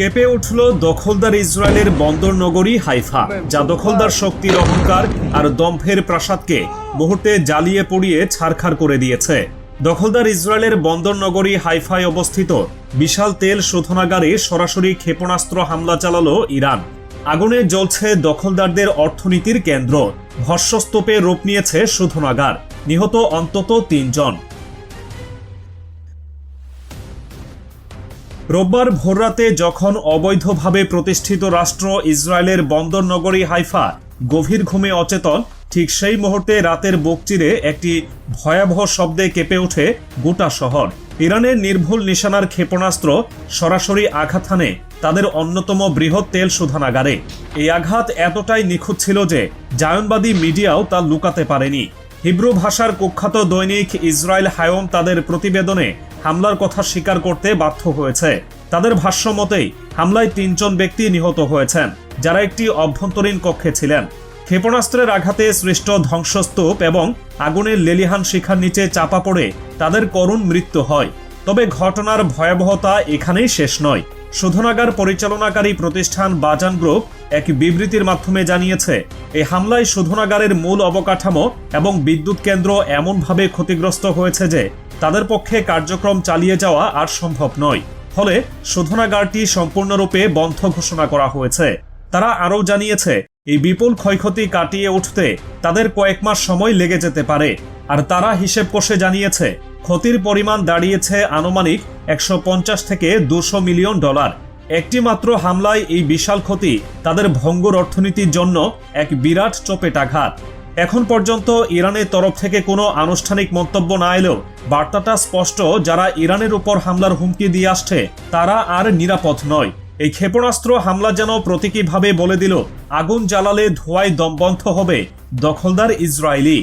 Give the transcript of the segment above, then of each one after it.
কেঁপে উঠল দখলদার ইসরায়েলের বন্দর নগরী হাইফা, যা দখলদার শক্তির অহংকার আর দম্ভের প্রাসাদকে মুহূর্তে জ্বালিয়ে পুড়িয়ে ছারখার করে দিয়েছে। দখলদার ইসরায়েলের বন্দর নগরী হাইফায় অবস্থিত বিশাল তেল শোধনাগারে সরাসরি ক্ষেপণাস্ত্র হামলা চালালো ইরান। আগুনে জ্বলছে দখলদারদের অর্থনীতির কেন্দ্র। ভস্যস্তূপে রূপ নিয়েছে শোধনাগার। নিহত অন্তত তিনজন। রোববার ভোররাতে যখন অবৈধভাবে প্রতিষ্ঠিত রাষ্ট্র ইসরায়েলের বন্দর নগরী হাইফা গভীর ঘুমে অচেতন, ঠিক সেই মুহূর্তে রাতের বুক চিরে একটি ভয়াবহ শব্দে কেঁপে ওঠে গোটা শহর। ইরানের নির্ভুল নিশানার ক্ষেপণাস্ত্র সরাসরি আঘাত হানে তাদের অন্যতম বৃহৎ তেল শোধনাগারে। এই আঘাত এতটাই নিখুঁত ছিল যে জায়নবাদী মিডিয়াও তা লুকাতে পারেনি। হিব্রু ভাষার কুখ্যাত দৈনিক ইসরায়েল হায়ম তাদের প্রতিবেদনে হামলার কথা স্বীকার করতে বাধ্য হয়েছে। তাদের ভাষ্য মতেই হামলায় তিনজন ব্যক্তি নিহত হয়েছেন, যারা একটি অভ্যন্তরীণ কক্ষে ছিলেন। ক্ষেপণাস্ত্রের আঘাতে সৃষ্ট ধ্বংসস্তূপ এবং আগুনের লেলিহান শিখার নিচে চাপা পড়ে তাদের করুণ মৃত্যু হয়। তবে ঘটনার ভয়াবহতা এখানেই শেষ নয়। শোধনাগার পরিচালনাকারী প্রতিষ্ঠান বাজান গ্রুপ এক বিবৃতির মাধ্যমে জানিয়েছে এই হামলায় শোধনাগারের মূল অবকাঠামো এবং বিদ্যুৎ কেন্দ্র এমনভাবে ক্ষতিগ্রস্ত হয়েছে যে তাদের পক্ষে কার্যক্রম চালিয়ে যাওয়া আর সম্ভব নয়। ফলে শোধনাগারটি সম্পূর্ণরূপে বন্ধ ঘোষণা করা হয়েছে। তারা আরও জানিয়েছে, এই বিপুল ক্ষয়ক্ষতি কাটিয়ে উঠতে তাদের কয়েক মাস সময় লেগে যেতে পারে। আর তারা হিসেব কষে জানিয়েছে, ক্ষতির পরিমাণ দাঁড়িয়েছে আনুমানিক একশো পঞ্চাশ থেকে দুশো মিলিয়ন ডলার। একটি মাত্র হামলায় এই বিশাল ক্ষতি তাদের ভঙ্গুর অর্থনীতির জন্য এক বিরাট চপেটাঘাত এখন পর্যন্ত ইরানের তরফ থেকে কোনো আনুষ্ঠানিক মন্তব্য না এলেও বার্তাটা স্পষ্ট, যারা ইরানের উপর হামলার হুমকি দিয়ে আসছে, তারা আর নিরাপদ নয়। এই ক্ষেপণাস্ত্র হামলা যেন প্রতীকীভাবে বলে দিল, আগুন জ্বালালে ধোঁয়ায় দমবন্ধ হবে দখলদার ইসরায়েলি।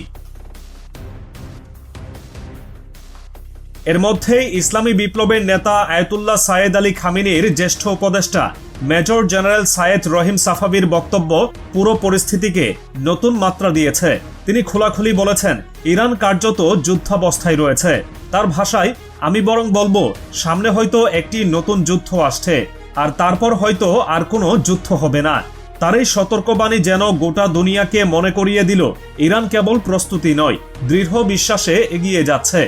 এর মধ্যেই ইসলামী বিপ্লবের নেতা আয়তুল্লাহ সায়েদ আলী খামিনির জ্যেষ্ঠ উপদেষ্টা মেজর জেনারেল সায়েদ রহিম সাফাবির বক্তব্য পুরো পরিস্থিতিকে নতুন মাত্রা দিয়েছে। তিনি খোলাখুলি বলেছেন, ইরান কার্যত যুদ্ধাবস্থায় রয়েছে। তার ভাষায়, আমি বরং বলব, সামনে হয়তো একটি নতুন যুদ্ধ আসছে, আর তারপর হয়তো আর কোনো যুদ্ধ হবে না। তার এই সতর্কবাণী যেন গোটা দুনিয়াকে মনে করিয়ে দিল, ইরান কেবল প্রস্তুতি নয়, দৃঢ় বিশ্বাসে এগিয়ে যাচ্ছে।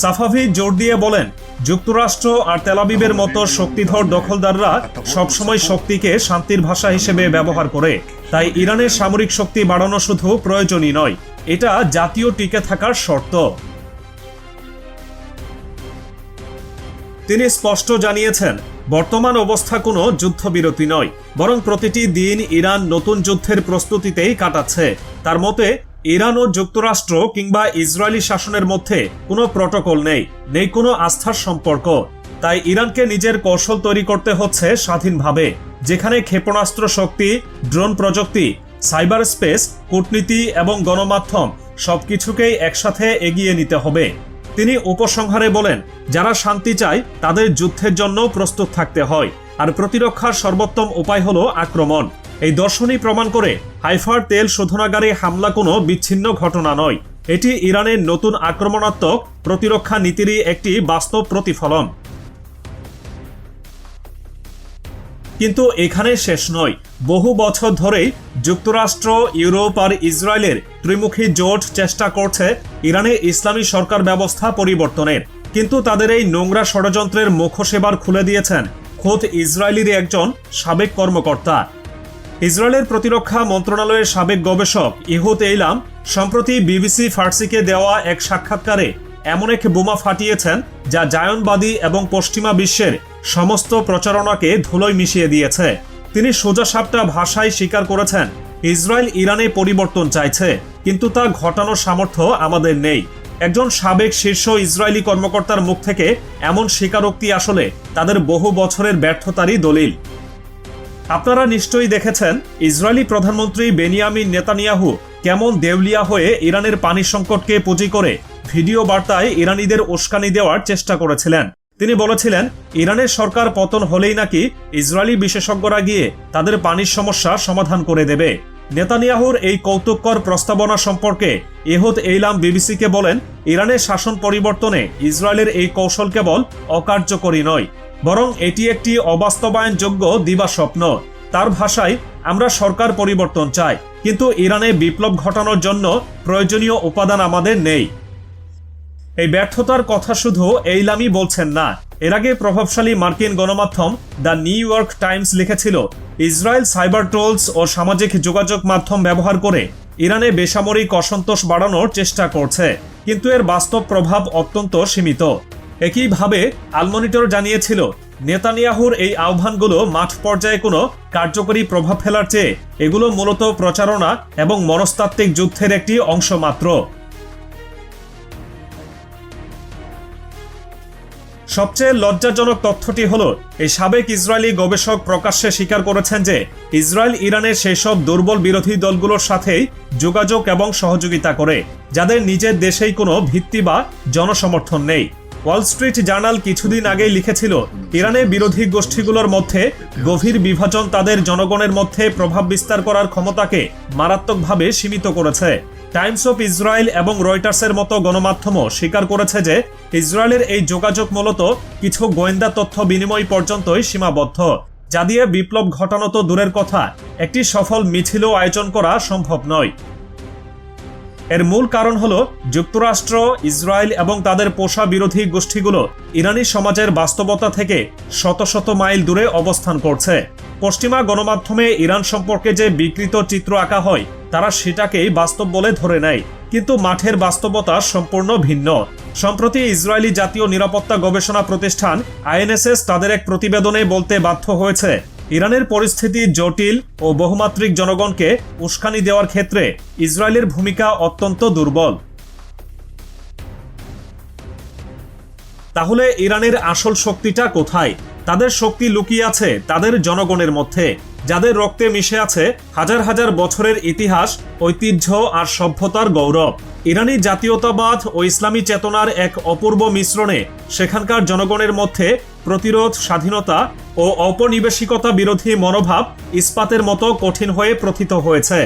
সাফাভি জোর দিয়ে বলেন যুক্তরাষ্ট্র আর তেলাবিবের মতো শক্তিধর দখলদাররা সবসময় শক্তিকে শান্তির ভাষা হিসেবে ব্যবহার করে। তাই ইরানের সামরিক শক্তি বাড়ানো শুধু প্রয়োজনই নয়, এটা জাতীয় টিকে থাকার শর্ত। তিনি স্পষ্ট জানিয়েছেন, বর্তমান অবস্থা কোনো যুদ্ধবিরতি নয়, বরং প্রতিটি দিন ইরান নতুন যুদ্ধের প্রস্তুতিতেই কাটাচ্ছে। তার মতে ইরান ও যুক্তরাষ্ট্র কিংবা ইসরায়েলি শাসনের মধ্যে কোনো প্রটোকল নেই নেই কোনো আস্থার সম্পর্ক। তাই ইরানকে নিজের কৌশল তৈরি করতে হচ্ছে স্বাধীনভাবে, যেখানে ক্ষেপণাস্ত্র শক্তি, ড্রোন প্রযুক্তি, সাইবার স্পেস, কূটনীতি এবং গণমাধ্যম সবকিছুকেই একসাথে এগিয়ে নিতে হবে। তিনি উপসংহারে বলেন, যারা শান্তি চায়, তাদের যুদ্ধের জন্য প্রস্তুত থাকতে হয়, আর প্রতিরক্ষার সর্বোত্তম উপায় হলো আক্রমণ। এই দর্শনই প্রমাণ করে হাইফার তেল শোধনাগারে হামলা কোনো বিচ্ছিন্ন ঘটনা নয়। এটি ইরানের নতুন আক্রমণাত্মক প্রতিরক্ষা নীতিরই একটি বাস্তব প্রতিফলন। কিন্তু এখানে শেষ নয়। বহু বছর ধরেই যুক্তরাষ্ট্র, ইউরোপ আর ইসরায়েলের ত্রিমুখী জোট চেষ্টা করছে ইরানের ইসলামী সরকার ব্যবস্থা পরিবর্তনের। কিন্তু তাদের এই নোংরা ষড়যন্ত্রের মুখোশ এবার খুলে দিয়েছেন খোদ ইসরায়েলির একজন সাবেক কর্মকর্তা। ইসরায়েলের প্রতিরক্ষা মন্ত্রণালয়ের সাবেক গবেষক ইহুদ এইলাম সম্প্রতি বিবিসি ফার্সিকে দেওয়া এক সাক্ষাৎকারে এমন এক বোমা ফাটিয়েছেন যা জায়নবাদী এবং পশ্চিমা বিশ্বের সমস্ত প্রচারণাকে ধুলোয় মিশিয়ে দিয়েছে। তিনি সোজা সোজাসাপটা ভাষায় স্বীকার করেছেন, ইসরায়েল ইরানে পরিবর্তন চাইছে, কিন্তু তা ঘটানোর সামর্থ্য আমাদের নেই। একজন সাবেক শীর্ষ ইসরায়েলি কর্মকর্তার মুখ থেকে এমন স্বীকারোক্তি আসলে তাদের বহু বছরের ব্যর্থতারই দলিল। আপনারা নিশ্চয়ই দেখেছেন, ইসরায়েলি প্রধানমন্ত্রী বেনিয়ামিন নেতানিয়াহু কেমন দেউলিয়া হয়ে ইরানের পানি সংকটকে পুঁজি করে ভিডিও বার্তায় ইরানিদের উস্কানি দেওয়ার চেষ্টা করেছিলেন। তিনি বলেছিলেন, ইরানের সরকার পতন হলেই নাকি ইসরায়েলি বিশেষজ্ঞরা গিয়ে তাদের পানির সমস্যা সমাধান করে দেবে। নেতানিয়াহুর এই কৌতুককর প্রস্তাবনা সম্পর্কে ইহুদ এইলাম বিবিসিকে বলেন, ইরানের শাসন পরিবর্তনে ইসরায়েলের এই কৌশল কেবল অকার্যকরী নয় বরং এটি একটি অবাস্তবায়নযোগ্য দিবাস্বপ্ন। তার ভাষায়, আমরা সরকার পরিবর্তন চাই, কিন্তু ইরানে বিপ্লব ঘটানোর জন্য প্রয়োজনীয় উপাদান আমাদের নেই। এই ব্যর্থতার কথা শুধু এইলামি বলছেন না। এর আগে প্রভাবশালী মার্কিন গণমাধ্যম দ্য নিউ ইয়র্ক টাইমস লিখেছিল, ইসরায়েল সাইবার ট্রোলস ও সামাজিক যোগাযোগ মাধ্যম ব্যবহার করে ইরানে বেসামরিক অসন্তোষ বাড়ানোর চেষ্টা করছে, কিন্তু এর বাস্তব প্রভাব অত্যন্ত সীমিত। একইভাবে আলমনিটর জানিয়েছিল, নেতানিয়াহুর এই আহ্বানগুলো মাঠ পর্যায়ে কোনো কার্যকরী প্রভাব ফেলার চেয়ে এগুলো মূলত প্রচারণা এবং মনস্তাত্ত্বিক যুদ্ধের একটি অংশ মাত্র সবচেয়ে লজ্জাজনক তথ্যটি হল, এই সাবেক ইসরায়েলি গবেষক প্রকাশ্যে স্বীকার করেছেন যে, ইসরায়েল ইরানের সেই সব দুর্বল বিরোধী দলগুলোর সাথেই যোগাযোগ এবং সহযোগিতা করে, যাদের নিজের দেশেই কোনো ভিত্তি বা জনসমর্থন নেই। ওয়াল স্ট্রিট জার্নাল কিছুদিন আগেই লিখেছিল, ইরানের বিরোধী গোষ্ঠীগুলোর মধ্যে গভীর বিভাজন তাদের জনগণের মধ্যে প্রভাব বিস্তার করার ক্ষমতাকে মারাত্মকভাবে সীমিত করেছে। টাইমস অফ ইসরায়েল এবং রয়টার্সের মতো গণমাধ্যমও স্বীকার করেছে যে, ইসরায়েলের এই যোগাযোগ মূলত কিছু গোয়েন্দা তথ্য বিনিময় পর্যন্তই সীমাবদ্ধ। যা দিয়ে বিপ্লব ঘটানো তো দূরের কথা, একটি সফল মিছিলও আয়োজন করা সম্ভব নয়। এর মূল কারণ হল যুক্তরাষ্ট্র, ইসরায়েল এবং তাদের পোষা বিরোধী গোষ্ঠীগুলো ইরানি সমাজের বাস্তবতা থেকে শত শত মাইল দূরে অবস্থান করছে। পশ্চিমা গণমাধ্যমে ইরান সম্পর্কে যে বিকৃত চিত্র আঁকা হয়, তারা সেটাকেই বাস্তব বলে ধরে নেয়। কিন্তু মাঠের বাস্তবতা সম্পূর্ণ ভিন্ন। সম্প্রতি ইসরায়েলি জাতীয় নিরাপত্তা গবেষণা প্রতিষ্ঠান আইএনএসএস তাদের এক প্রতিবেদনে বলতে বাধ্য হয়েছে ইরানের পরিস্থিতি জটিল ও বহুমাত্রিক জনগণকে উস্কানি দেওয়ার ক্ষেত্রে ইসরায়েলের ভূমিকা অত্যন্ত দুর্বল। তাহলে ইরানের আসল শক্তিটা কোথায়? তাদের শক্তি লুকিয়ে আছে তাদের জনগণের মধ্যে, যাদের রক্তে মিশে আছে হাজার হাজার বছরের ইতিহাস, ঐতিহ্য আর সভ্যতার গৌরব। ইরানি জাতীয়তাবাদ ও ইসলামী চেতনার এক অপূর্ব মিশ্রণে সেখানকার জনগণের মধ্যে প্রতিরোধ, স্বাধীনতা ও ঔপনিবেশিকতা বিরোধী মনোভাব ইস্পাতের মতো কঠিন হয়ে প্রথিত হয়েছে।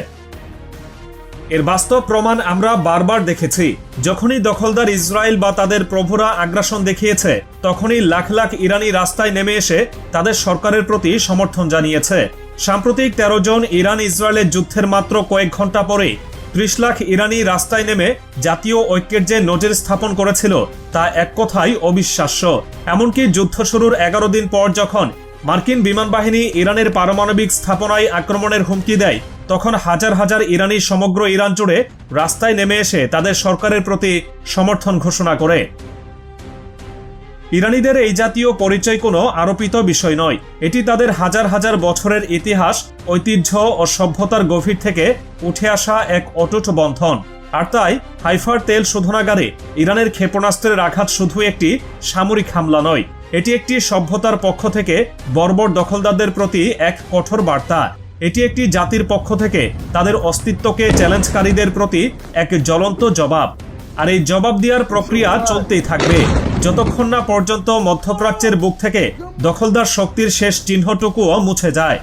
এর বাস্তব প্রমাণ আমরা বারবার দেখেছি। যখনই দখলদার ইসরায়েল বা তাদের প্রভুরা আগ্রাসন দেখিয়েছে, তখনই লাখ লাখ ইরানি রাস্তায় নেমে এসে তাদের সরকারের প্রতি সমর্থন জানিয়েছে। সাম্প্রতিক তেরো জন ইরান ইসরায়েলের যুদ্ধের মাত্র কয়েক ঘণ্টা পরে ত্রিশ লাখ ইরানি রাস্তায় নেমে জাতীয় ঐক্যের যে নজির স্থাপন করেছিল, তা এক কথাই অবিশ্বাস্য। এমনকি যুদ্ধ শুরুর এগারো দিন পর যখন মার্কিন বিমান বাহিনী ইরানের পারমাণবিক স্থাপনায় আক্রমণের হুমকি দেয়, তখন হাজার হাজার ইরানি সমগ্র ইরান জুড়ে রাস্তায় নেমে এসে তাদের সরকারের প্রতি সমর্থন ঘোষণা করে। ইরানিদের এই জাতীয় পরিচয় কোনো আরোপিত বিষয় নয়। এটি তাদের হাজার হাজার বছরের ইতিহাস, ঐতিহ্য ও সভ্যতার গভীর থেকে উঠে আসা এক অটুট বন্ধন। আর তাই হাইফার তেল শোধনাগারে ইরানের ক্ষেপণাস্ত্রের আঘাত শুধু একটি সামরিক হামলা নয়, এটি একটি সভ্যতার পক্ষ থেকে বর্বর দখলদারদের প্রতি এক কঠোর বার্তা। এটি একটি জাতির পক্ষ থেকে তাদের অস্তিত্বকে চ্যালেঞ্জকারীদের প্রতি এক জ্বলন্ত জবাব। আর এই জবাব দেওয়ার প্রক্রিয়া চলতেই থাকবে। যতক্ষণ না পর্যন্ত মধ্যপ্রাচ্যের বুক থেকে দখলদার শক্তির শেষ চিহ্নটুকুও মুছে যায়।